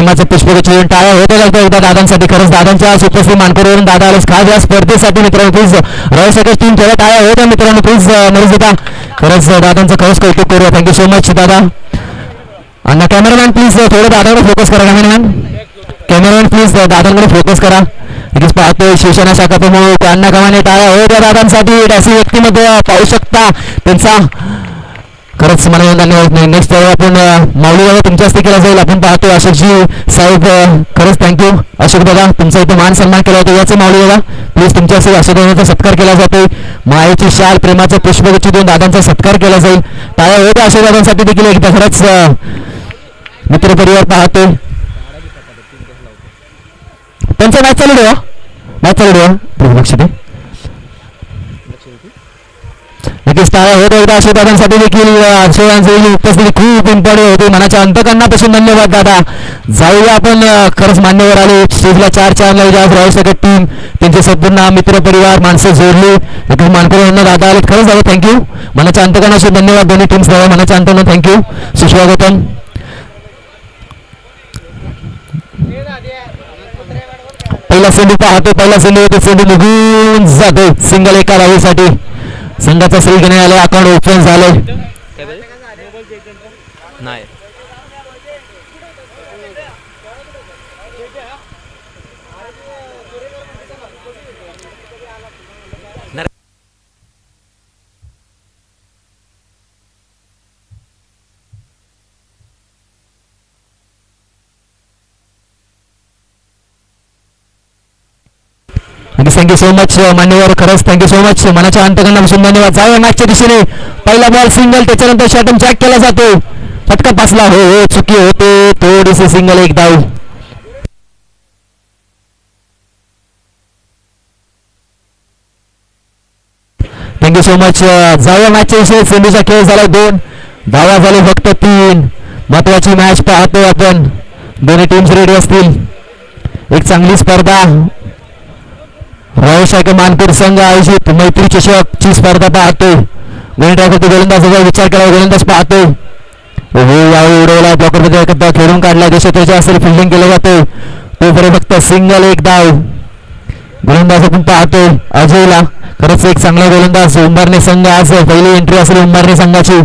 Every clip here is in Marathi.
प्रेमाचं पुष्पगुच्छ देऊन टाळ्या होत लागतो एकदा दादांसाठी खरंच दादांच्या उपस्थित मानकरवरून दादा आलेच खास या स्पर्धेसाठी मित्रांनो प्लीज रॉयल सेकंड टीम थोड्या टाळ्या होत्या मित्रांनो प्लीज मरीज दादा खरंच दादांचं खरंच कौतुक करूया. थँक्यू सो मच दादा. अण्णा कॅमेरामॅन प्लीज थोडं दादाकडे फोकस करा कॅमेरामॅन कॅमेरामॅन प्लीज दादांकडे फोकस करा. इथेच पाहतोय शिवसेना शाखा प्रमुख अण्णा कमाने टाळ्या होत्या दादांसाठी. डॅसी व्यक्तीमध्ये पाहू शकता त्यांचा खरंच मला धन्यवाद. नाही नेक्स्ट त्यावेळी आपण माऊलीबाबा माऊली तुमच्या हस्ते केला जाईल आपण पाहतो अशोकजी साहेब खरंच थँक्यू अशोक दादा तुमचा इथे मान सन्मान केला होता याचं माऊली बाबा प्लीज तुमच्या हस्ते अशोक दादाचा सत्कार केला जातो मायेची शाल प्रेमाचं पुष्पगुच्छ देऊन दादांचा सत्कार केला जाईल. टाळ्या होत्या अशोक दादांसाठी देखील एकदा खरंच मित्र मित्रपरिवार पाहतो त्यांचा मॅच चालू ठेवा. मॅच चालू ठेवा. लक्ष दे. नक्कीच टाळ्या होत एकदा अशोकदादांसाठी देखील अशोकांची उपस्थिती खूप इम्पॉर्टंट होती. मनाच्या अंतकांनापासून धन्यवाद दादा. जाऊया आपण खरंच मान्यवर आले. स्टेजला चार चार लावले राहू रॉयल टीम त्यांचे संपूर्ण मित्र परिवार माणसं जोडली. नक्कीच मानकर यांना दादा आले खरंच दादा थँक्यू मनाच्या अंतकरणापासून धन्यवाद दोन्ही टीम्स दादा मनाच्या अंतकांना थँक्यू सुस्वागतम. पहिला सेंडू पाहतो पहिला सेंडू होतो. सेंडू निघून जातो. सिंगल एका राहूसाठी संघाचा श्री घेण्यात आले अकाउंट ओपन झाले नाही थँक्यू सो मच मान्यवर खरंच थँक्यू सो मच मनाच्या अंतकरणापासून धन्यवाद. जाऊया मॅचच्या दिशेने. पहिला बॉल सिंगल त्याच्यानंतर शॉटम जॅक केला जातो. फटका पासला हो हो चुकी होते. थोडीशी सिंगल एक धाव थँक्यू सो मच जाऊया मॅचच्या विषयी सेंडूचा खेळ झाला दोन. धावा झाले फक्त तीन. महत्वाची मॅच पाहतोय आपण. दोन्ही टीम्स रेडी असतील. एक चांगली स्पर्धा. रॉयल शाखे मानपूर संघ आयोजित मैत्री चषकची स्पर्धा पाहतो. गोलंदाजाचा गोलंदाजाचा विचार केला गोलंदाज पाहतो. उडवला ब्लॉकरमध्ये एकदा खेळून काढला देशाच्या असेल फिल्डिंग केलं जातोय तोपर्यंत फक्त सिंगल एक धाव गोलंदाज आपण पाहतो. अजयला खरंच एक चांगला गोलंदाज उंबरणे संघ आज पहिली एंट्री असेल उंबरणे संघाची.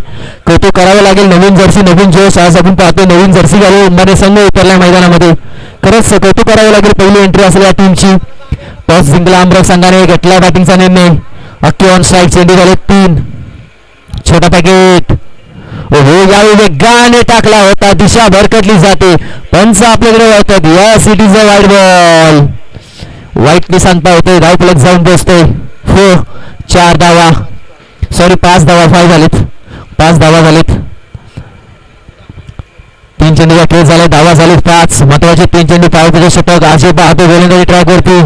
कौतुक करावं लागेल नवीन जर्सी नवीन जोश. आज आपण पाहतो नवीन जर्सी घालून उंबरणे संघ उतरला मैदानामध्ये. खरंच कौतुक करावं लागेल पहिली एंट्री असेल या टीमची टॉस जिंकला अमरक संघाने घेतला बॅटिंगचा निर्णय अक्की ऑन स्ट्राईक चेंडू झाले तीन. छोटा पॅकेट हो यावेळी वेगाने टाकला होता. दिशा भरकटली जाते. पंच आपल्याकडे वळतात या इट इज वाईट बॉल वाईटने सांगता होते धाव प्लग जाऊन पोचतोय हो चार धावा. सॉरी पाच धावा फाय झालेत. पाच धावा झालेत. तीन चेंडूचा खेळ झाला धावा झालेत पाच. महत्त्वाचे तीन चेंडू पावतीचे षटक आजे पाहतो गोलंदाजी ट्रॅक वरती.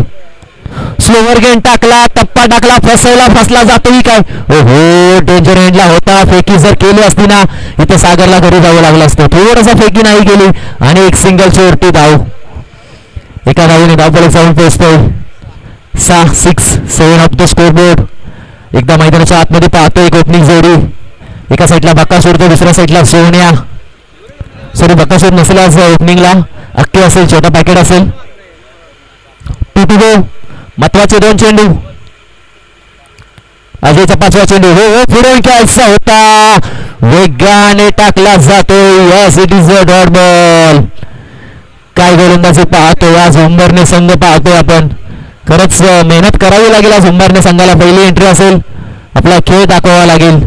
स्लोवर गेन टाकला टप्पा टाकला फसवला फसला जातोही काय? हो डेंजर एंडला होता. फेकी जर केली असती ना इथे सागरला घरी जावं लागलं असतं. थोडंसं फेकी नाही केली आणि एक सिंगल चोरटी धाव. एका धावीने धावपळीत जाऊन पोहोचतोय सहा six seven of the score board एकदा मैदानाच्या आतमध्ये पाहतो एक ओपनिंग जोडी. एका साईडला बक्का सोडतो दुसऱ्या साईडला सोन्या. सॉरी बक्का सोड नसेल आज ओपनिंगला अक्के असेल छोटा पॅकेट असेल. टू टू गो महत्त्वाचे दोन चेंडू. अजयचा पाचवा चेंडू. हो हो पुढे खेळायचा होता. वेगाने टाकला जातो yes it is a dot ball काय गोलंदाजी पाहतो आज उंबरने संघ पाहतो आपण. खरंच मेहनत करावी लागेल आज उंबरने संघाला. पहिली एंट्री असेल आपला खेळ दाखवावा लागेल.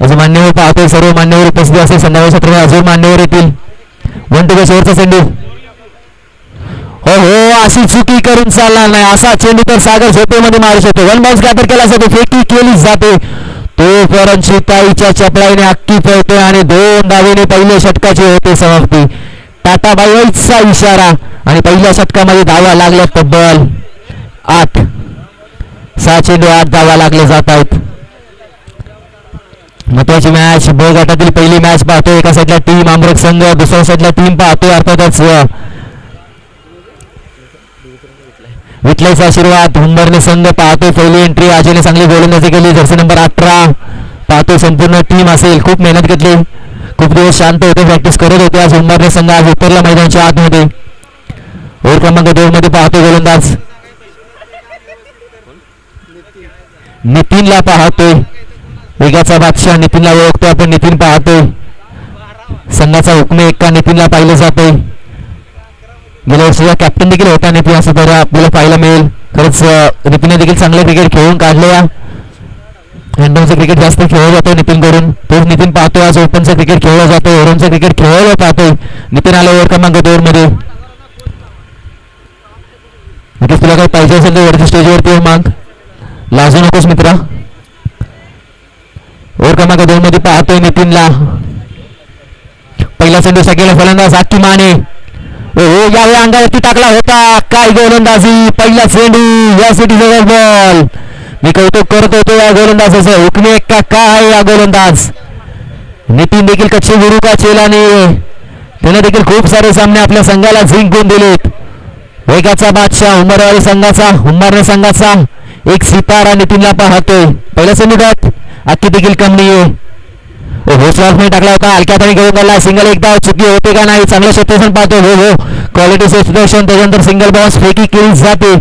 अजून मान्यवर पाहतोय सर्व मान्यवर उपस्थित असेल. संध्याकाळी सत्र अजून मान्यवर येतील. वन टू शेवटचा चेंडू. हो हो अशी चुकी करून चालणार नाही. असा चेंडू तर सागर झोपेमध्ये मारू शकतो. वन बाउन्स गॅदर केला जातो फेकी केली जाते. तो तोपर्यंत शिताईच्या चपलाईने अक्की पळते आणि दोन डावीने पहिल्या षटकाची होते समाप्ती. टाटाबाईचा इशारा. आणि पहिल्या षटकामध्ये धावा लागल्या तब्बल आठ. सहा चेंडू आठ धावा लागले जात आहेत. महत्वाची मॅच ब गटातील पहिली मॅच पाहतोय. एका साईडला टीम आमरक संघ. दुसऱ्या साईडला टीम पाहतोय. अर्थातच अं, विठलाईचा आशीर्वाद हुंबरने संघ पाहतो पहिली एंट्री आजीने चांगली गोलंदाजी केली जर्सी नंबर अठरा. पाहतो संपूर्ण टीम असेल खूप मेहनत घेतली. खूप दिवस शांत होते प्रॅक्टिस करत होते आज हुंबरने संघ आज उतरला मैदानाच्या आतमध्ये. ओव्हर क्रमांक दोन मध्ये पाहतो गोलंदाज. नितीनला पाहतोय. वेगाचा बादशाह नितीनला ओळखतो आपण नितीन पाहतोय. संघाचा हुकमे एका नितीनला पाहिलं जातोय. गेल्या वर्षीचा कॅप्टन देखील होता नितीन असं तर आपल्याला पाहायला मिळेल. खरंच नितीनने देखील चांगलं क्रिकेट खेळून काढलं या. हँडमचं क्रिकेट जास्त खेळला जातो नितीन करून. तोच नितीन पाहतो आज ओपनचं क्रिकेट खेळलं जातो ओरमचं क्रिकेट खेळलं पाहतो नितीन आला ओव्हर क्रमांक दोन मध्ये. नक्कीच तुला काही पाहिजे असेल तर वरती स्टेजवरती ये माग. लाजू नकोस मित्रा. ओव्हर क्रमांक दोन मध्ये पाहतोय नितीनला. पहिला चेंडू सगळ्याला फलंदाज आखी माने. हो यावेळी अंगावरती टाकला होता. काय गोलंदाजी? पहिला चेंडू या सिटी बॉल. मी कौतुक करत होतो या गोलंदाजाचं. हुकमे का काय या गोलंदाज? नितीन देखील कच्चे गुरु का चेलाने. त्याने देखील खूप सारे सामने आपल्या संघाला जिंकून दिलेत. वेगाचा बादशाह उमरवाडी संघाचा उंबरणे संघाचा. एक सितारा नितीनला पाहतोय. पहिल्या चेंडू डॉट अख्खी देखील कम नाहीये टाकला होता हलक्यात आणि घेऊन गेला सिंगल एकदा चुकी होते का नाही चांगलं क्षेत्रक्षण पाहतो हो हो क्वालिटी क्षेत्रक्षण त्याच्यानंतर सिंगल बॉन्स फेकी केली जाते।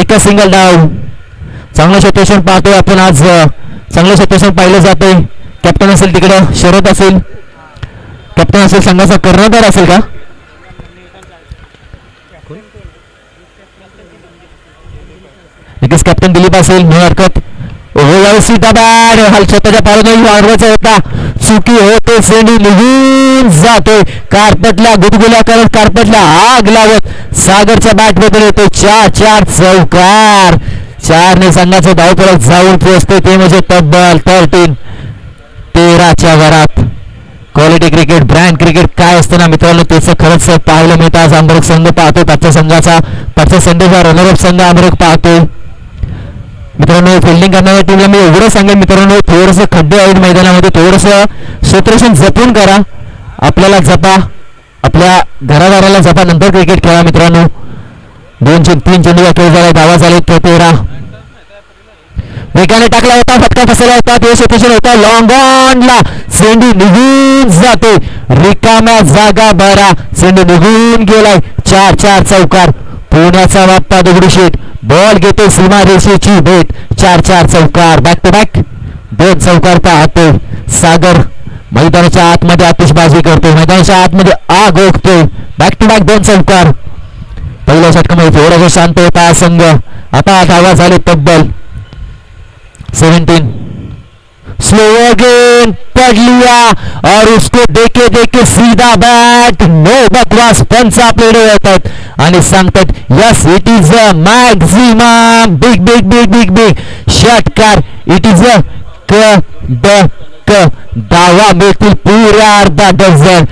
एकच सिंगल डाव चांगलं क्षेत्रक्षण पाहतो आपण आज चांगलं क्षेत्रक्षण पाहिलं जाते। कॅप्टन असेल तिकडं शरद असेल। कॅप्टन असेल संघाचा कर्णधार असेल का? नक्कीच कॅप्टन दिलीप असेल न हरकत। हो हाल स्वतःच्या पारून वाढवायचा होता. चुकी होते सेंडी निघून जातोय कार्पेटला गुदगुल्या करत कार्पेटला आग लावत सागरच्या बॅट येतो चार चार चौकार. चारने संघाचं धावपळत जाऊन पोहोचते ते म्हणजे तब्बल थर्टीन तेराच्या वरात. क्वालिटी क्रिकेट ब्रँड क्रिकेट काय असतं ना मित्रांनो त्याचं खरंच पाहायला मिळतं. आज आंबरक संघ पाहतो पाचच्या संघाचा पाचव्या संघाचा रनरअप संघ आंबरक पाहतो मित्रांनो फिल्डिंग करणाऱ्या टीमला मी एवढं सांगेन मित्रांनो थोडंसं खड्डे आहेत मैदानामध्ये थोडंसं क्षेत्रक्षण जपून करा. आपल्याला जपा. आपल्या घरादाराला जपा. नंतर क्रिकेट खेळा मित्रांनो. दोन चे तीन चेंडू खेळ झाले धावा झाले तेरा. वेगाने टाकला होता फटका फसला होता ते क्षेत्रक्षण होता. लॉंग ऑनला चेंडू निघून जाते. रिकाम्या जागा बरा चेंडू निघून गेलाय. चार चार चौकार. पुण्याचा बाप्पा दगडूशेठ बॉल घेतो सीमा रेषेची. भेट चार चार चौकार. बॅक टू बॅक दोन चौकार पाहतो सागर मैदानाच्या आतमध्ये आतिषबाजी करतो मैदानाच्या आतमध्ये आग ओकतोय. बॅक टू बॅक दोन चौकार. पहिल्या षटकामध्ये थोडासा शांत होता संघ. आता धावा झाले तब्बल. सेव्हन्टीन स्लो अगेन पढ़ लिया और उसको देखे देखे सीधा बैट नो बकवास पंच आपल्याकडे येतात आणि सांगतात yes it is a maximum big big big big big षटकार इट इज अ क ड क दावा मिळतील पुऱ्या अर्धा डझन.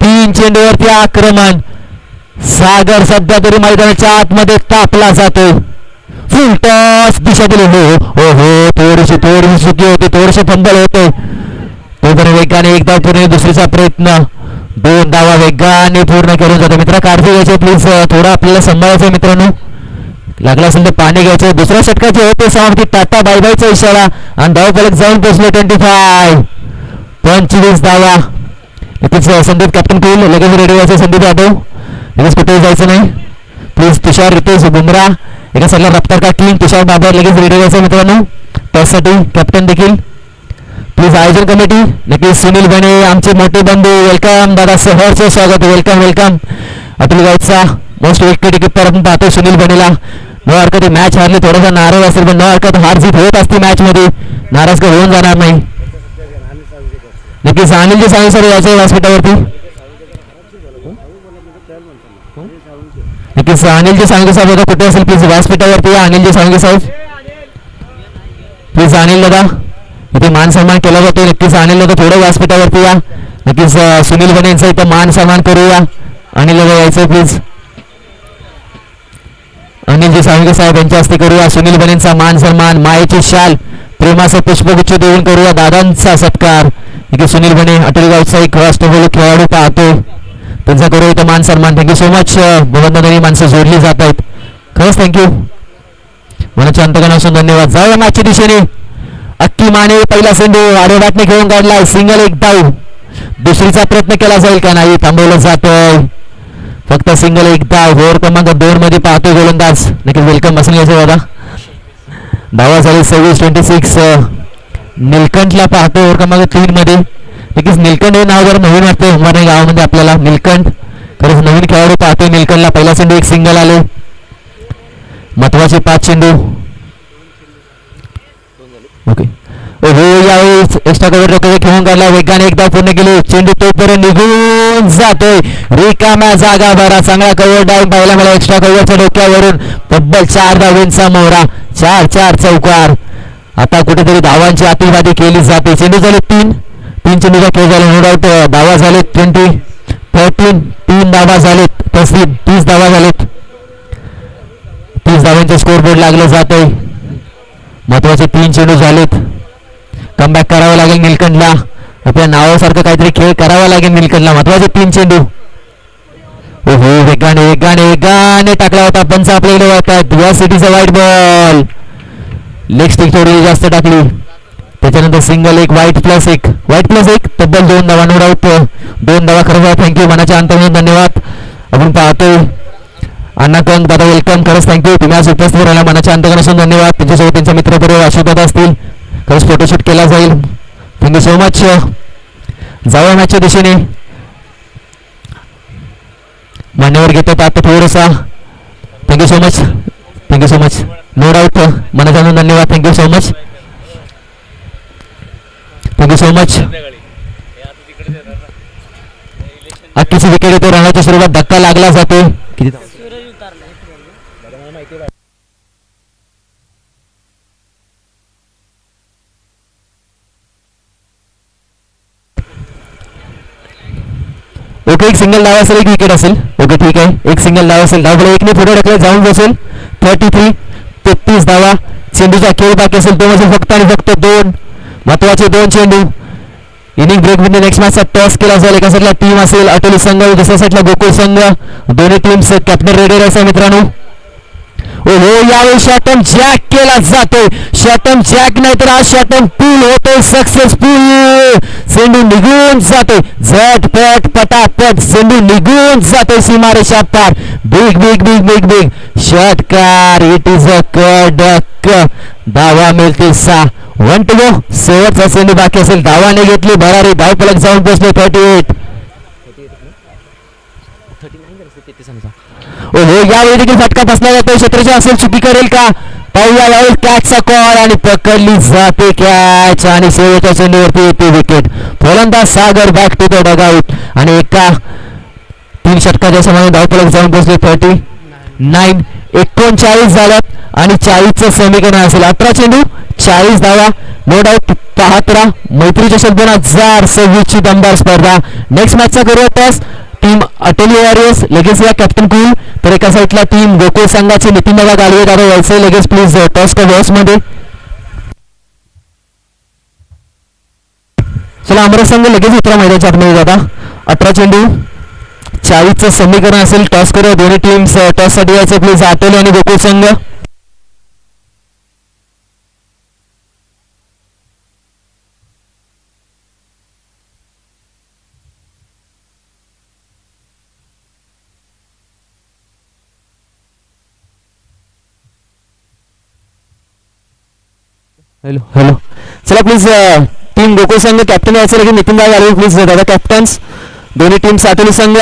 तीन चेंडूवरती आक्रमण. सागर सध्या तरी मैदानाच्या आतमध्ये तापला जातो फुलटॉस दिशा दिली हो हो हो थोडीशी थोडीशी चुकी होते थोडेसे फंबल होते तोपर्यंत वेगाने एकदा पूर्ण दुसरीचा प्रयत्न दोन धावा वेगाने पूर्ण करून जातो मित्र काळजी घ्यायचे प्लीज थोडं आपल्याला सांभाळायचं मित्रांनो लागला असेल तर पाणी घ्यायचं दुसऱ्या षटकाचे होते समाप्ती टाटा बाय बायचा इशारा आणि धाव फलक जाऊन पोहोचले ट्वेंटी फाय पंचवीस धावा नक्कीच संदीप कॅप्टन कोईल लगेच रेडी व्हायचं संदीप यादव लगेच कुठेही जायचं नाही प्लीज तुषार रितेश बुमरा एका साईडला रफ्तार का क्लीन तुषार बाबर लगेच रेडी व्हायचं मित्रांनो. त्यासाठी कॅप्टन देखील. प्लीज आयोजन कमिटी नक्कीच सुनील बने आमचे मोठे बंधू वेलकम दादा सहर्ष स्वागत वेलकम वेलकम अतुल गाईचा मोस्ट विकेट किपर आपण पाहतो सुनील बनेला. न हरकत मॅच हारली थोडासा नाराज असेल पण न हरकत हार जीत होत असते मॅच मध्ये. नाराज का होऊन जाणार नाही. नक्कीच अनिलजी सांगू सर याच्या व्यासपीठावरती नक्कीच अनिलजी सांगे साहेब दादा कुठे असेल? प्लीज व्यासपीठावरती या अनिलजी सांगे साहेब. प्लीज अनिल दादा इथे मान सन्मान केला जातो नक्कीच अनिल दादा थोडं व्यासपीठावरती या. नक्कीच सुनील बने यांचा इथं मान सन्मान करूया. अनिल दादा यायचं प्लीज अनिलजी सांगे साहेब यांच्या हस्ते करूया. सुनील बनेंचा मान सन्मान मायेची शाल प्रेमाचं पुष्पगुच्छ देऊन करूया. दादांचा सत्कार. इथे सुनील बने अटल गावचा एक अष्टबोल खेळाडू पाहतो त्यांचा करू इथं मान सन्मान थँक्यू सो मच uh, भगवंतांनी माणसं जोडली जात आहेत. खरंच थँक्यू मनाच्या अंतकणापासून धन्यवाद. जाऊया मॅचच्या दिशेने. अक्की माने पहिला सेंडू आडोबाटने खेळून काढलाय. सिंगल एक डाऊ दुसरीचा प्रयत्न केला जाईल का नाही? थांबवलं जातोय. फक्त सिंगल एकदा ओव्हर क्रमांक दोन मध्ये पाहतोय गोलंदाज. नक्कीच वेलकम बसून घ्यायचं दादा. धावा झाली सव्वीस ट्वेंटी सिक्स uh, निलकंठला पाहतो ओव्हर क्रमांक तीन मध्ये. नक्कीच निलकंठ हे नाव जर नवीन वाटते उमरणे गावामध्ये आपल्याला निलकंठ. खरंच नवीन खेळाडू पाहतोय निलकंठला. पहिला चेंडू एक सिंगल आले. महत्त्वाचे पाच चेंडू. ओके हो यावेळेस एक्स्ट्रा कव्हर डोक्यावर खेळून काढला. वेगाने एकदा पूर्ण केले. चेंडू तोपर्यंत निघून जातोय. रिकाम्या जागा भरा चांगला कव्हर डाऊन पाहिला मला एक्स्ट्रा कव्हरच्या डोक्यावरून. तब्बल चार धावेंचा मोहरा. चार चार चौकार. आता कुठेतरी धावांची आतिवादी केली जाते. चेंडू झाले तीन. तीन चेंडूचा खेळ झाला नो डाऊट धावा झालेत ट्वेंटी थर्टीन तीन धावा झालेत तसे तीस धावा झालेत. तीस धावांचे स्कोर बोर्ड लागलं आहे महत्त्वाचे तीन चेंडू झालेत. कमबॅक करावं लागेल निलकंठला. आपल्या नावासारखं काहीतरी खेळ करावा लागेल निलकंठला. महत्त्वाचे तीन चेंडू. ओहो वेगाने वेगाने वेगाने टाकला होता पंच आपल्याकडे. वाटतात या सिटीचा वाईट बॉल लेग स्टिक थोडी जास्त टाकली. त्याच्यानंतर सिंगल एक वाईट प्लस एक. वाईट प्लस एक तब्बल दोन धावा नो डाऊट दोन धावा खरंच थँक्यू मनाच्या अंतर्गत धन्यवाद. आपण पाहतोय. अण्णा कंग दादा वेलकम खरंच थँक्यू तुम्ही आज उपस्थित राहिला. मनाच्या अंतर्गत असून धन्यवाद. त्यांच्यासोबत त्यांच्या मित्रपरिवार आशीर्वाद असतील. खरंच फोटोशूट केला जाईल. थँक्यू सो मच जावळ मॅचच्या दिशेने. मान्यवर घेतात आता थोडंसा. Thank you so much thank you so much no doubt मनाच्या धन्यवाद. Thank you so much thank you so much अख्खीची wicket येतो रनाच्या स्वरूपात धक्का लागला जातो. किती ओके एक सिंगल डाव असेल एक विकेट असेल. ओके ठीक आहे. एक सिंगल डाव असेल एक एकने पुढे ढकलत जाऊन बसेल. थर्टी थ्री तेहतीस धावा. चेंडूचा खेळ बाकी असेल तो म्हणजे फक्त आणि फक्त दोन. महत्त्वाचे दोन चेंडू इनिंग ब्रेकमध्ये नेक्स्ट मॅचचा टॉस केला जाईल एका साईडला टीम असेल अटोली संघ दुसऱ्या साईडला गोकुळ संघ. दोन्ही टीम्स कॅप्टन रेडी राहायचा मित्रांनो. हो यावेळी शॉटम जॅक केला जातोय. शॉटम जॅक नाही तर हा शॉटम पूल होतोय. सक्सेसफुल चेंडू निघून जातोय. झटपट पटापट चेंडू निघून जातोय सीमारेषा पार. Big big big big big शॉटकार it is a कडक. धावा मिळतील सा वन टू गो शेवटचा चेंडू बाकी असेल धावाने घेतली भरारी धाव पलक जाऊन पोहोचले थर्टी एट ओहो यावेळी देखील फटका बसला जातो क्षेत्राची असेल चुकी करेल का पाहूया यावेळी कॅचचा कॉल आणि पकडली जाते कॅच आणि शेवटच्या चेंडूवरती येते विकेट फलंदाज Sagar back to the dugout आणि एका तीन षटकाच्या समान धावपलक जाऊन पोहोचले थर्टी नाईन एकोणचाळीस झाल्यात आणि चाळीसचं समीकरण असेल अठरा चेंडू चाळीस धावा नो डाऊट पाहत राहा. मैत्री चषक दोन हजार सव्वीसची दमदार स्पर्धा. नेक्स्ट मॅचचा करूया टॉस. टीम अटेली वॉरियर्स लगेच या कॅप्टन कुल. तर एका साईडला टीम गोकुळ संघाचे नितीन दादा गाडवे दादा यायचे. लगेच प्लीज uh, टॉस का बॉसमध्ये चला अमराज संघ लगेच उतरा मैदानाच्या आतमध्ये दादा. अठरा चेंडू चाळीसचं समीकरण असेल टॉस करूया. दोन्ही टीम्स टॉससाठी प्लीज आटोले आणि गोकुळ संघ. Hello hello. चला प्लीज टीम गोकुळ संघ कॅप्टन यायचं लगेच नितीन दादा प्लीज दादा कॅप्टन्स दोन्ही टीम साठवली संघ.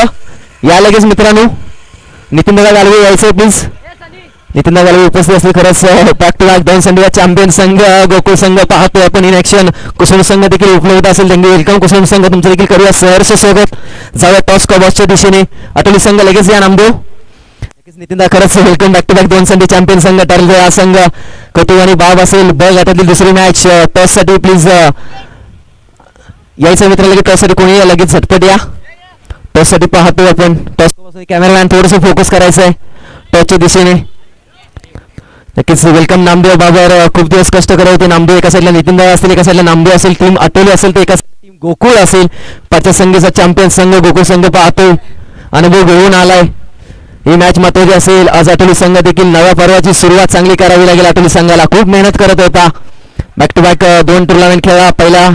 या लगेच मित्रांनो. नितीन दादा गाडवे यायचं प्लीज नितीन दादा उपस्थित असले खरंच. पॅक टू पॅक दोन संघ चॅम्पियन संघ गोकुळ संघ पाहतोय आपण इन ऍक्शन कुसुम संघ देखील उपलब्ध असेल त्यांनी वेलकम कुसुम संघ तुमचं देखील करूया सहर्ष स्वागत. जाऊया टॉस कॉबॉसच्या दिशेने. अटोली संघ लगेच या नामदेव. नक्कीच नितीन दा खरंच वेलकम बॅक टू बॅक दोन संधी चॅम्पियन संघ ठरले हा संघ. कतू आणि बाब असेल ब गटातील दुसरी मॅच टॉससाठी प्लीज यायचं मित्र लगेच टॉससाठी कोणी या लगेच झटपट या. टॉससाठी पाहतो आपण. टॉस कॅमेरामॅन थोडस फोकस करायचं आहे टॉसच्या दिशेने. नक्कीच वेलकम नामदेव बाबर खूप दिवस कष्ट करत होते. नामदेव एका साईडला नितीन दादा असेल एका साईडला नामदेव असेल टीम अटोली असेल तर एका टीम गोकुळ असेल. पाचव्या संघाचा चॅम्पियन संघ गोकुळ संघ पाहतो. अनुभव घेऊन आलाय. ही मॅच महत्वाची असेल. आज अटोली संघ देखील नव्या पर्वाची सुरुवात चांगली करावी लागेल. अटोली संघाला खूप मेहनत करत होता. बॅक टू बॅक दोन टुर्नामेंट खेळला. पहिला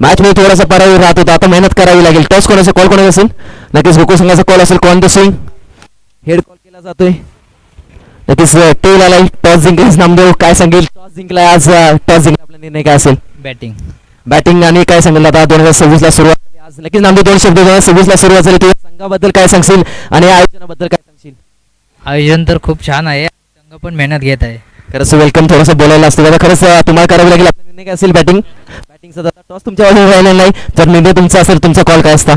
मॅच मध्ये थोडासा परावी राहत होता आता मेहनत करावी लागेल टॉस कोणाचा कॉल कोणाचा असेल नक्कीच गोकुळ संघाचा कॉल असेल कॉन द स्विंग हेड कॉल केला जातोय नक्कीच टेल आलाय टॉस जिंकलीस नामदेव काय सांगेल टॉस जिंकलाय आज टॉस जिंकला आपला निर्णय काय असेल? बॅटिंग बॅटिंग आणि काय सांगेल आता दोन हजार सव्वीस ला सुरुवात. आज नक्कीच नामदेव दोन शब्द दोन हजार सव्वीस ला सुरुवात झाली. तुझ्या संघाबद्दल काय सांगशील आणि आयोजनाबद्दल काय सांगशील? आयोजन तर खूप छान आहे. संघ पण मेहनत घेत आहे. खरंच वेलकम थोडंसं बोलायला असतं. दादा खरंच तुम्हाला करावी लागेल निर्णय काय असेल बॅटिंग बॅटिंगचा दादा टॉस तुमच्या बाजूने राहिलेला नाही जर निर्णय तुमचा असेल तुमचा कॉल काय असता?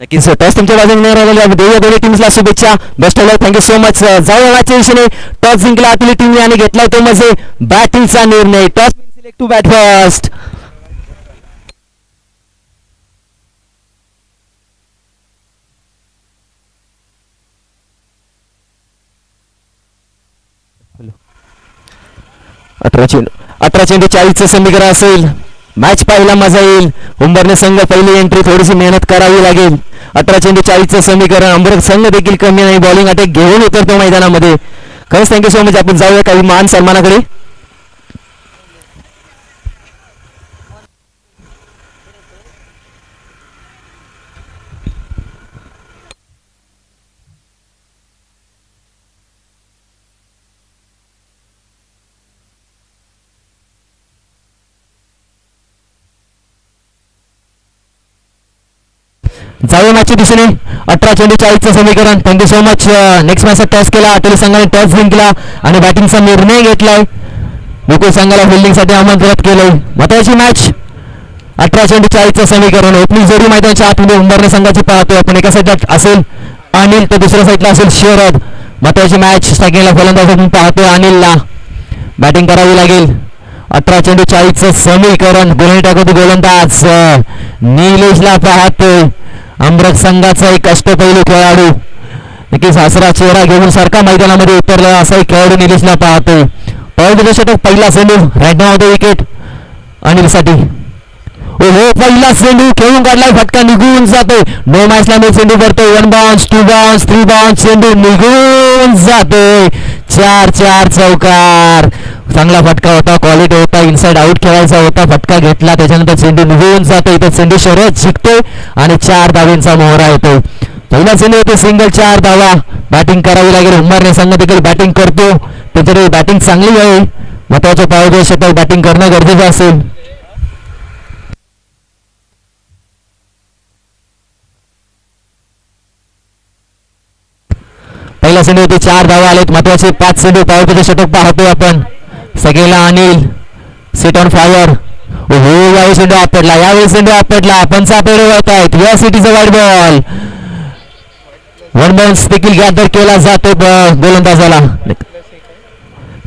नक्कीच टॉस तुमच्या बाजूने नाही राहिलेला आहे. देऊया दोन्ही टीम्सला शुभेच्छा. Best of thank you so much जाऊया मॅचच्या दिशेने टॉस जिंकला आपली टीमने आणि घेतला तो म्हणजे बॅटिंगचा निर्णय. Toss select to bat first अठरा चेंडू अठरा चेंडू चाळीसचं समीकरण असेल. मॅच पाहायला मजा येईल. उंबरने संघ पहिली एंट्री थोडीशी मेहनत करावी लागेल. अठरा चेंडू चाळीसचं समीकरण अंबर संघ देखील कमी नाही. बॉलिंग अटॅक घेऊन उतरतो मैदानामध्ये. खरंच थँक्यू सो मच आपण जाऊया काही मान सन्मानाकडे. जाऊया दिशेने अठरा चेंडू म्हणजे चाळीसचं समीकरण. Thank you so much next मॅचचा toss केला अटोली संघाने टॉस जिंकला आणि बॅटिंगचा निर्णय घेतलाय. गोकुळ संघाला फिल्डिंगसाठी आमंत्रित केलंय. महत्वाची मॅच अठरा चेंडू चाळीसचं समीकरण. ओपनिंग जोडी मैदानच्या आतमध्ये उंबरणे संघाची पाहतोय आपण. एका साईडला असेल अनिल तर दुसऱ्या साईडला असेल शरद. महत्वाची मॅच स्टॅकिंगला फलंदाजातून आपण पाहतोय अनिलला. बॅटिंग करावी लागेल. अठरा चेंडू म्हणजे चाळीसचं समीकरण. गोलंदाज टाकतो गोलंदाज निलेशला पाहतोय. अमृत संघाचा एक अष्टपैलू खेळाडू. नक्कीच सासरा चेहरा घेऊन सारखा मैदानामध्ये उतरला असा एक खेळाडू निलेशला पाहतो. पॉईंट षटक पहिला सेंडू राईट विकेट अनिलसाठी. ओहो पहिला सेंडू खेळून काढलाय फटका निघून जातोय नो मॅचला मी सेंडू करतो one bounce two bounce three bounce सेंडू निघून जातोय चार चार चौकार. चांगला फटका होता क्वालिटी होता इनसाइड आउट खेळायचा होता फटका घेतला. त्याच्यानंतर चेंडू निघून जातो. इथं चेंडू शर्यत जिंकतोय आणि चार धावेंचा मोहरा येतो पहिला चेंडू होते सिंगल चार धावा. बॅटिंग करावी लागेल. उमरने संघ देखील बॅटिंग करतो. त्यांच्याकडे बॅटिंग चांगली आहे. महत्त्वाच्या पावजे षटक बॅटिंग करणं गरजेचं असेल. पहिला चेंडू होते चार धावा आलेत. महत्त्वाचे पाच चेंडू पावतो षटक पाहतो आपण. सगळेला अनिल सिट ऑन फायर हो यावेळी चेंडू आपटला यावेळी चेंडू आपटला. पंचा सापडे होत आहेत या सिटीचा वाईट बॉल. वन बाउन्स देखील गॅदर केला जातो गोलंदाजाला.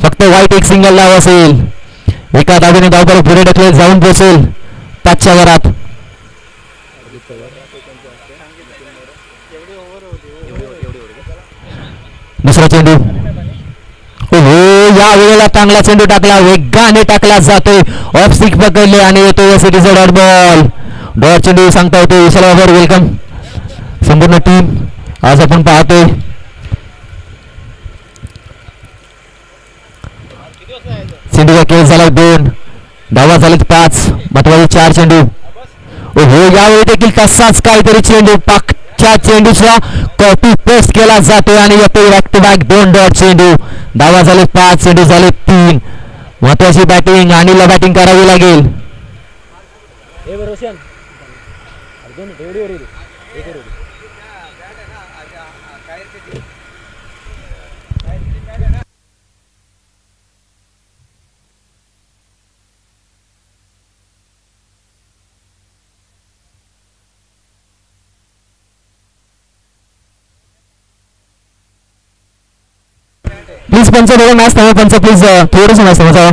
फक्त वाईट एक सिंगल लाव असेल. एका दाबीने धावपळ पुढे ढकलत जाऊन पोहोचेल पाचच्या वरात. दुसरा चेंडू. या वेळेला चांगला चेंडू टाकला वेगाने टाकला जातोय. ऑफ सिक्स पकडले आणि येतो या सिटीचा डॉट बॉल डॉट चेंडू सांगता येतो विशाल बाबर वेलकम संपूर्ण टीम आज आपण पाहतोय. चेंडूचा खेळ झाला दोन धावा झालेत पाच महत्त्वाचे चार चेंडू. हो यावेळी देखील तसाच काहीतरी चेंडू पाक पाकच्या चेंडूचा कॉपी पेस्ट केला जातोय आणि येतोय बॅक टू बॅक दोन डॉट चेंडू. धावा झाले पाच चेंडू झाले तीन. महत्वाची बॅटिंग अनिलला बॅटिंग करावी लागेल. प्लीज पंच बघा मॅच थांबा पंच प्लीज थोडंस मॅच थांबा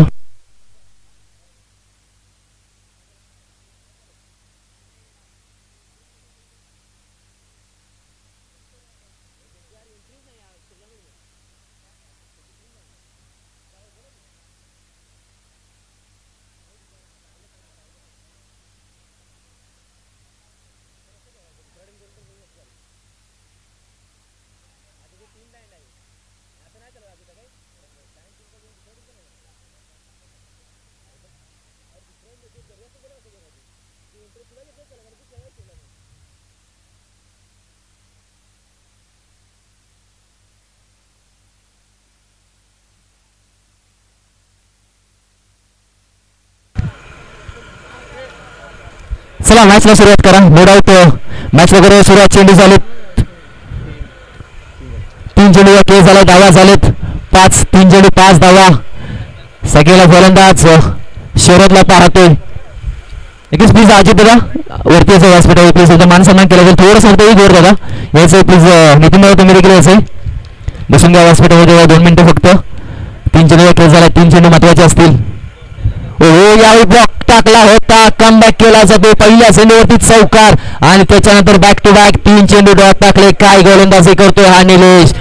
चला मॅचला सुरुवात करा. नो डाऊट मॅच वगैरे सुरुवात चेंडू झालेत. तीन चेंडू केस झाला धावा झालेत. पाच तीन चेंडू पाच धावा सगळ्याला गोलंदाज शरदला पाहतोय एकच प्लीज अजित दादा. वरती याचं व्यासपीठावर प्लीज तुमचा मान सन्मान केला जाईल थोडंसं फक्त जोर दादा. यायचं प्लीज नितीन दादा तुम्ही देखील यायचं बसून घ्या व्यासपीठामध्ये दोन मिनिटं फक्त. तीन चेंडू केस झाला तीन चेंडू महत्त्वाचे असतील. हो, यावेळी ब्लॉक टाकला होता. कमबॅक केला जातो पहिल्या चेंडूवरती चौकार. आणि त्याच्यानंतर बॅक टू बॅक तीन चेंडू डॉट टाकले. काय गोलंदाजी करतोय हा निलेश.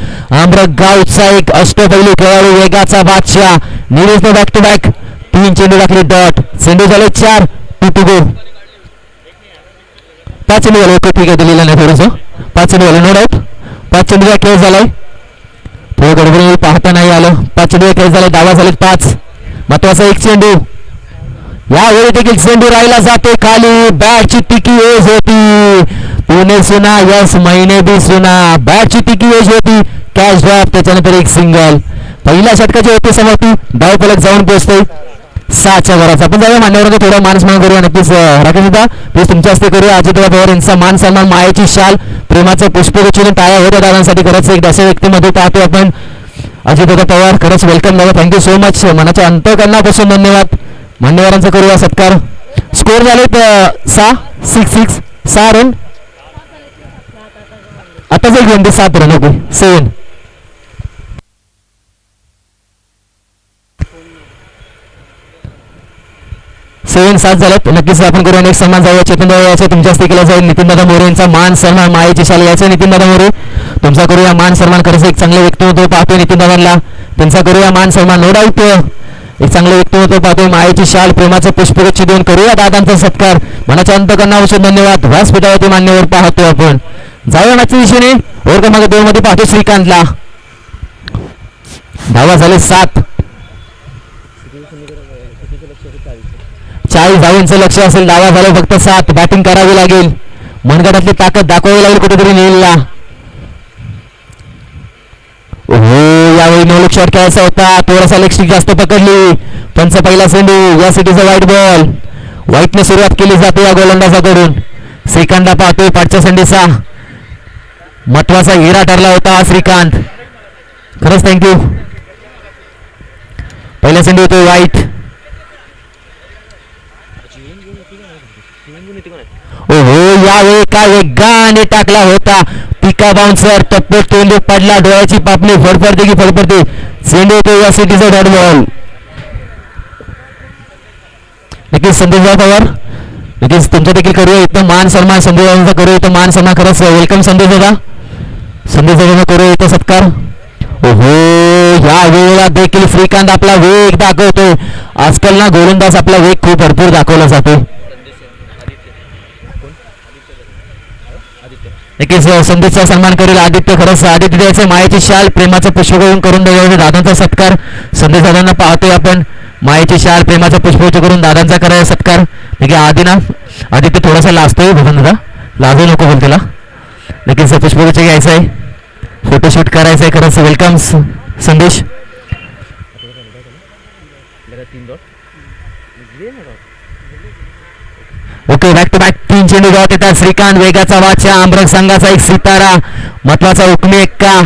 गावचा एक अष्टपैलू खेळाडू वेगाचा बादशाह. निलेशने बॅक टू बॅक तीन चेंडू टाकले डॉट चेंडू झाले चार. टू टू गो पाच चेंडू झाले. ओके ठीक आहे दिलेलं नाही थोडंसं. पाच चेंडू झाले. नो डाऊट पाच चेंडूचा खेळ झालाय. थोडं गडबडी पाहता नाही आलं. पाच चेंडूचा खेळ झालाय डावा झाले पाच. महत्त्वाचा एक चेंडू. यावेळी देखील चेंडू राहिला जातो खाली. बॅटची टिकी एज होती. पुणे सुना यस महिने बी सुना. बॅटची टिकी एज होती. कॅच ड्रॉप त्याच्यानंतर एक सिंगल पहिल्या षटकाची होती समोर डाव पलक जाऊन पोहोचतोय. सातच्या घराचा आपण जाऊया मान्यवरांचा थोडा मान सन्मान करूया. नक्कीच राकेश दादा प्लीज तुमच्या हस्ते करूया. अजितदादा पवार यांचा मान सन्मान मायेची शाल प्रेमाचं पुष्पगुच्छ टाळ्या होत्या दादांसाठी. खरंच एक अशा व्यक्तीमध्ये पाहतो आपण. अजितदादा पवार खरंच वेलकम दादा. थँक्यू सो मच मनाच्या अंतकरणापासून धन्यवाद. मान्यवरांचा करूया सत्कार. स्कोर झालेत सहा सिक्स सिक्स सहा रन आता जाईल घेऊन ते सात रन ओके सेवन सेवन सात झालेत नक्कीच आपण करू अनेक सन्मान जाऊया चेतन दादा याचा तुमच्या हस्ते केला जाईल नितीन दादा मोरे यांचा मान सन्मान मायेची शाल यायचा. नितीन दादा मोरे तुमचा करूया मान सन्मान. खरंच एक चांगले व्यक्तिमत्व पाहतोय नितीन दादांना. त्यांचा करूया मान सन्मान. नो डाऊट एक चांगलं व्यक्तिमत्व पाहतो. मायेची शाल प्रेमाचं पुष्पगुच्छ देऊन करूया दादांचा सत्कार. मनाच्या अंतकरणापासून धन्यवाद. व्यासपीठावरती मान्यवर पाहतो आपण. जाऊया मागच्या दिशेने. ओर क्रमांक दोन मध्ये पाहतो श्रीकांतला. धावा झाले सात. चाळीस धावांचं लक्ष असेल. धावा झाले फक्त सात. बॅटिंग करावी लागेल. मनगटातली ताकद दाखवावी लागेल कुठेतरी नेलला. हो यावेळी नोलक शॉट खेळायचा होता. थोडासा लेग स्टिक जास्त पकडली. पंच पहिला सेंडू या सिटीचा व्हाईट बॉल व्हाईटने सुरुवात केली जाते या गोलंदाजाकडून. श्रीकांतला पाहतोय पाठच्या संडीचा महत्त्वाचा हिरा ठरला होता श्रीकांत. खरंच थँक्यू पहिला संधी होतो व्हाईट ओहो यावेळी काय वेगाने टाकला होता. टिका बाउन्सर टप्पे चेंडू पडला डोळ्याची पापणी फडफडते की फडफडते? चेंडू होतो या सिटीचा डॉट बॉल नक्कीच संदेश पवार नक्कीच तुमचं देखील करूया इथं मान सन्मान संदेश करूया इथं मान सन्मान खरंच वेलकम संदेश दादा संदेश दादांना करूया इथं सत्कार. ओहो या वेळेला देखील श्रीकांत आपला वेग दाखवतोय. आजकाल ना गोलंदाज आपला वेग खूप भरपूर दाखवला जातो नक्कीच अ, संदेशचा सन्मान करेल आदित्य खरंच. आदित्य द्यायचं मायेची शाल प्रेमाचं पुष्प करून द्यावे दादांचा सत्कार. संदेश दादांना पाहतोय आपण. मायेची शाल प्रेमाचं पुष्पगुच्छ करून दादांचा करायचा सत्कार. नक्की आदिना ना आदित्य थोडासा लाजतोय हो भगवान दादा. लाजू नको बोल त्याला. नक्कीच पुष्पगुच्छ घ्यायचं आहे. फोटोशूट करायचं आहे खरंच. वेलकम संदेश. ओके बॅक टू बॅक तीन चेंडू डॉट येतात. श्रीकांत वेगाचा वाचा आंब्रक संघाचा एक सितारा. महत्त्वाचा उकमी एक्का.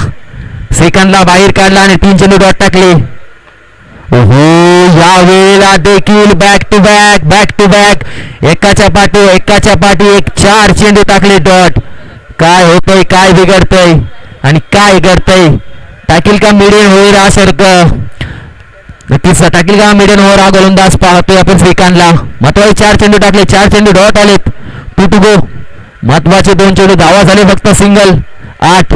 श्रीकांतला बाहेर काढला आणि तीन चेंडू डॉट टाकले. ओहो या वेळेला देखील back to back back to back एकाच्या पाठी एकाच्या पाठी एक चार चेंडू टाकले डॉट. काय होतंय काय बिघडतंय आणि काय घडतंय? टाकील का मिडियम होईल हा सर्क? नक्कीच टाकील का मिडियम ओव्हर हा गोलंदाज पाहतोय आपण श्रीकांतला महत्त्वाचे चार चेंडू टाकले चार चेंडू डॉट आलेत. Two to go. महत्त्वाचे दोन चेंडू धावा झाले फक्त सिंगल आठ.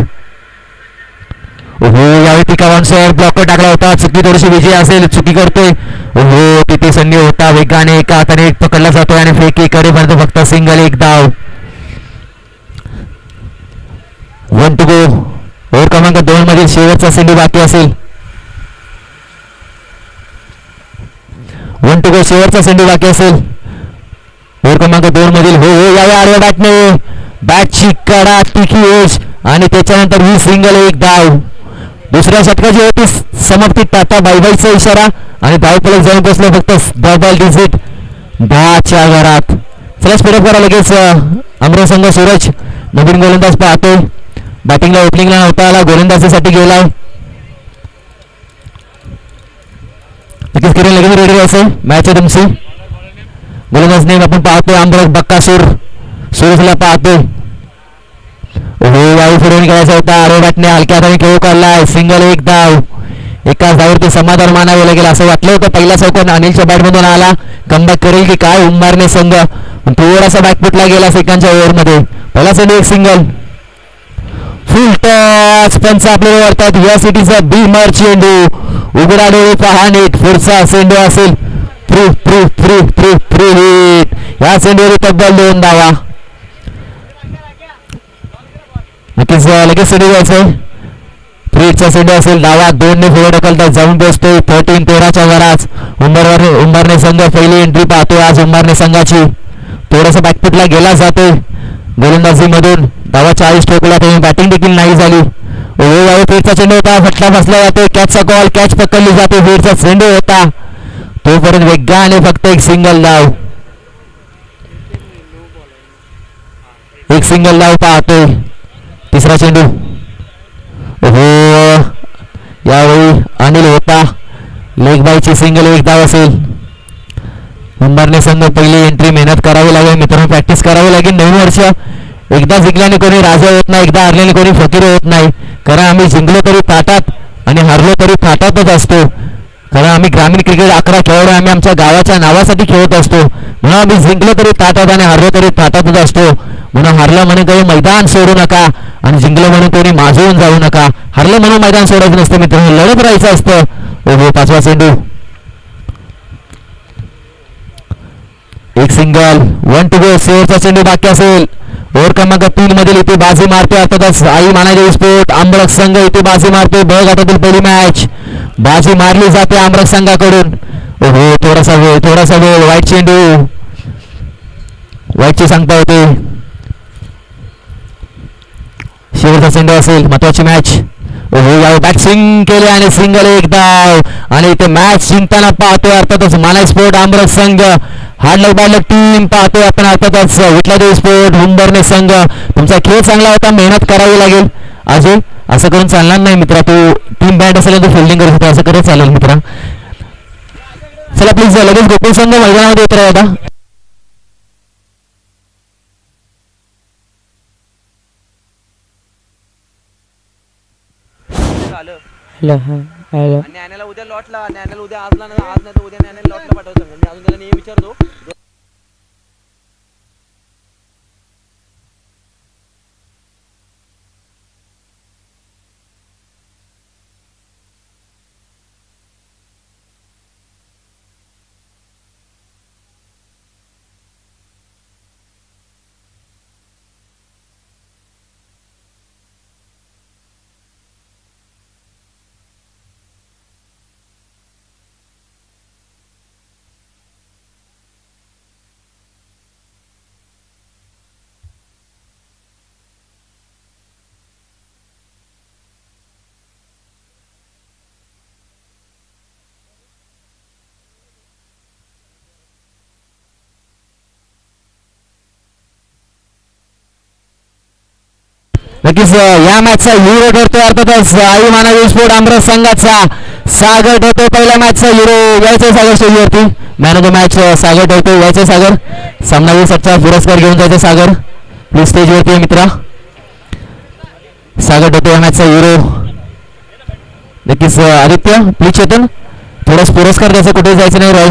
ओहो यावेळी पिकावांसर ब्लॉक टाकला होता. चुकी थोडीशी विजय असेल चुकी करतोय. ओहो तिथे संधी होता. वेगाने एका हाताने एक पकडला जातोय आणि फेकी करेपर्यंत फक्त सिंगल एक धाव. वन टू गो ओव्हर क्रमांक दोन मधील शेवटचा सिंधी बाकी असेल. वन टू गो शेवटचा सेंडू बाकी असेल. ओव्हर क्रमांक दोन मधील हो हो यावे आडव्या बॅटने बॅटची कडा तिखी एज आणि त्याच्यानंतर ही सिंगल एक धाव दुसऱ्या षटकाची होती समाप्ती. टाटा बायबाईचा इशारा. आणि धाव फलक जाऊन बसलो फक्त डबल डिजिट दहाच्या घरात. चला स्पीडअप करा लगेच अमरा संघ सूरज. नवीन गोलंदाज पाहतोय. बॅटिंगला ओपनिंगला नव्हता आला. गोलंदाजीसाठी गेला. नक्कीच किरण लगेच रेडी राहायचं. मॅच आहे तुमची. गोलंदाज नेम आपण पाहतोय. आंबरक बक्कासूर. सुरेशला पाहतोय. हो वायू फिरवून करायचा होता. आरो वाटणे. हलक्या हाताने खेळ काढलाय. सिंगल एक धाव. एकाच धावावरती समाधान मानावे लागेल असं वाटलं होतं. पहिला चौकोन अनिलच्या बॅटमधून आला. कमबॅक करेल की काय? उंबारने संघ. पण थोडासा बॅकपुटला गेला सेकंडच्या ओव्हरमध्ये. पहिला सेंड एक सिंगल फुल टॉस पंच आपल्याला वाटतात. या सिटीचा बीमर चेंडू उघडा डोळे पहा नीट पुढचा सेंडू असेल. प्रू प्रू प्रू प्रू प्रू हिट या सेंडूवर तब्बल दोन धावा. नक्कीच अं, लगेच जायचं घ्यायचं फ्रीटचा सेंडू असेल. डावा दोनने पुढे ढकलतात जाऊन बसतो थर्टीन तेराच्या घरात उंबरवर उंबरने संघ पहिली एंट्री पाहतो आज उंबरने संघाची. थोडासा बॅकफुटला गेला जातो गोलंदाजी मधून धावा चाळीस ठोकला तेव्हा बॅटिंग देखील नाही झाली. ओव्हर फेरचा चेंडू होता फटला फसला जातो कॅचचा कॉल कॅच पकडली जाते. फेरचा चेंडू होता. तोपर्यंत वेगाने फक्त एक सिंगल धाव एक सिंगल धाव पाहतोय. तिसरा चेंडू. हो यावेळी अनिल होता. लेग बायची सिंगल एक धाव असेल. नंबरने संघ पहिली एंट्री मेहनत करावी लागेल. मित्रांनो प्रॅक्टिस करावी लागेल. नवीन वर्ष एकदा जिंकल्याने कोणी राजा होत नाही एकदा हारल्याने कोणी फकीर होत नाही. कारण आम्ही जिंकलो तरी ताटात आणि हरलो तरी फाटातच असतो. कारण आम्ही ग्रामीण क्रिकेट अकरा खेळाडू आम्ही आमच्या गावाच्या नावासाठी खेळत असतो. म्हणून आम्ही जिंकलो तरी ताटात आणि हरलो तरी ताटातच असतो. म्हणून हरलं म्हणून काही मैदान सोडू नका आणि जिंकलं म्हणून कोणी माजवून जाऊ नका. हरलं म्हणून मैदान सोडायचं नसतं मित्रांनो लढत राहायचं असतं. ओ हो पाचवा चेंडू. एक सिंगल वन टू गो शेवटचा चेंडू बाकी असेल. ओव्हर क्रमांक तीन मधील इथे बाजी मारते. अर्थातच आई मानाचे विस्फोट. आंबरक संघ इथे बाजी मारते. ब गटातील पहिली मॅच बाजी मारली जाते आंबरक संघाकडून. ओहो थोडासा वेळ थोडासा वेळ. वाईट चेंडू. वाईटची सांगता येते शेवटचा चेंडू असेल. महत्वाची मॅच हो स्विंग बॅट्सिंग केले आणि सिंगल एक धाव आणि इथे मॅच जिंकताना पाहतोय अर्थातच माना स्पोर्ट आमरस संघ. हार्डलक बाडलक टीम पाहतोय आपण अर्थातच. विटलादेव स्पोर्ट हुंबरने संघ. तुमचा खेळ चांगला होता मेहनत करावी लागेल. अजून असं करून चालणार नाही मित्रा तू टीम बॅट असेल तू फिल्डिंग करत होता असं करत चालेल मित्रा. चला प्लीज लगेच गोकुळ संघ मैदानामध्ये उतरा होता लॉटला हॅलो. हां आणि न्यायाला उद्या लॉटला आणि न्यायाला उद्या आजला ना आज नाही तर उद्या न्यायाला लॉटला पाठवतो. मी अजून त्याला नेहमी विचारतो. नक्कीच या मॅचचा युरो ठरतो अर्थातच. आई मानवी स्पोर्ट आमरस संघाचा सागर ठरतो पहिल्या मॅचचा युरो. यायचं सागर स्टेजवरती man of the match Sagar ठरतो यायचं सागर. सामनावीर सच्चा पुरस्कार घेऊन जायचं सागर. प्लीज स्टेजवरती आहे मित्रा. सागर ठरतो या मॅचचा युरो. नक्कीच आदित्य प्लीज चेतन. थोडासा पुरस्कार द्यायचा कुठे जायचं नाही रॉयल